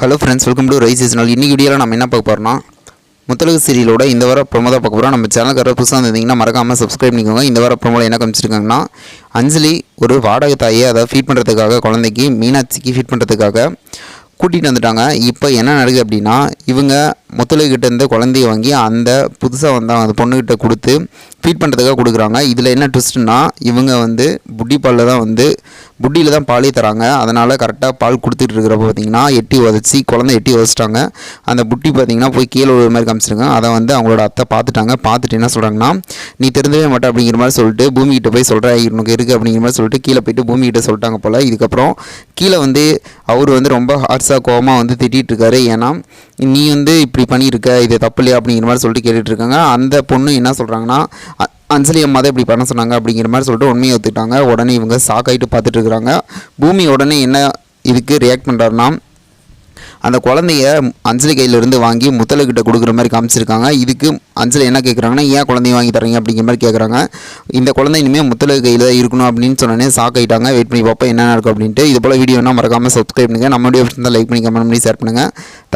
Hello friends welcome to rice seasonal இன்றைக்கி வீடியோவில் நம்ம என்ன பார்க்க போகிறோம்னா முத்தலகு சீரியலோட இந்த வாரம் ப்ரொமோ தான் பார்க்க போகிறோம் நம்ம சேனலுக்கு வர புதுசாக இருந்தீங்கன்னா மறக்காமல் சப்ஸ்கிரைப் பண்ணிக்கோங்க. இந்த வர ப்ரொமோவில் என்ன காமிச்சிருக்காங்கன்னா அஞ்சலி ஒரு வாடகை தாயை அதை ஃபீட் பண்ணுறதுக்காக குழந்தைக்கு மீனாட்சிக்கு ஃபீட் பண்ணுறதுக்காக கூட்டிகிட்டு வந்துட்டாங்க. இப்போ என்ன நடக்குது அப்படின்னா இவங்க முத்தலகிட்ட குழந்தைய வாங்கி அந்த புதுசாக வந்தால் அந்த பொண்ணுக்கிட்ட கொடுத்து ஃபீட் பண்ணுறதுக்காக கொடுக்குறாங்க. இதில் என்ன ட்விஸ்ட்னா இவங்க வந்து புட்டி பாலில் தான் வந்து புட்டியில் தான் பாலே தராங்க. அதனால் கரெக்டாக பால் கொடுத்துட்டு இருக்கிறப்ப பார்த்தீங்கன்னா எட்டி உதச்சி குழந்தை எட்டி உதச்சிட்டாங்க. அந்த புட்டி பார்த்தீங்கன்னா போய் கீழே ஒரு மாதிரி காமிச்சிருக்காங்க. அதை வந்து அவங்களோட அத்தை பார்த்துட்டாங்க பார்த்துட்டு என்ன சொல்கிறாங்கன்னா நீ தெரிஞ்சவே மாட்டேன் அப்படிங்கிற மாதிரி சொல்லிட்டு பூமிகிட்ட போய் சொல்கிறேன் இவனுக்கு இருக்குது அப்படிங்கிற மாதிரி சொல்லிட்டு கீழே போயிட்டு பூமிகிட்ட சொல்லிட்டாங்க போல். இதுக்கப்புறம் கீழே வந்து அவர் வந்து ரொம்ப ஹார்ஸாக கோவமாக வந்து திட்டிகிட்டு இருக்காரு. ஏன்னா நீ வந்து இப்படி பண்ணியிருக்க இது தப்பு இல்லையா அப்படிங்கிற மாதிரி சொல்லிட்டு கேட்டுட்ருக்காங்க. அந்த பொண்ணு என்ன சொல்கிறாங்கன்னா அஞ்சலி அம்மா தான் இப்படி பண்ண சொன்னாங்க அப்படிங்கிற மாதிரி சொல்லிட்டு உண்மையை ஒத்துக்கிட்டாங்க. உடனே இவங்க சாக்காயிட்டு பார்த்துட்டு இருக்கிறாங்க பூமி உடனே என்ன இதுக்கு ரியாக்ட் பண்ணுறாருன்னா அந்த குழந்தைய அஞ்சலி கையிலேருந்து வாங்கி முத்தலுக்கிட்ட கொடுக்குற மாதிரி காமிச்சிருக்காங்க. இதுக்கு அஞ்சலி என்ன கேட்குறாங்கன்னா ஏன் குழந்தைய வாங்கி தரீங்க அப்படிங்கிற மாதிரி கேட்குறாங்க இந்த குழந்தை இனிமேல் முத்தலு கையில் தான் இருக்கணும் அப்படின்னு சொன்னோன்னே சாக்காயிட்டாங்க வெயிட் பண்ணி பார்ப்போம் என்ன நடக்கும்? அப்படின்ட்டு. இது போல் வீடியோனா மறக்காமல் சப்ஸ்கிரைப் பண்ணுங்கள் நம்மளுடைய லைக் பண்ணி கமெண்ட் பண்ணி ஷேர் பண்ணுங்கள்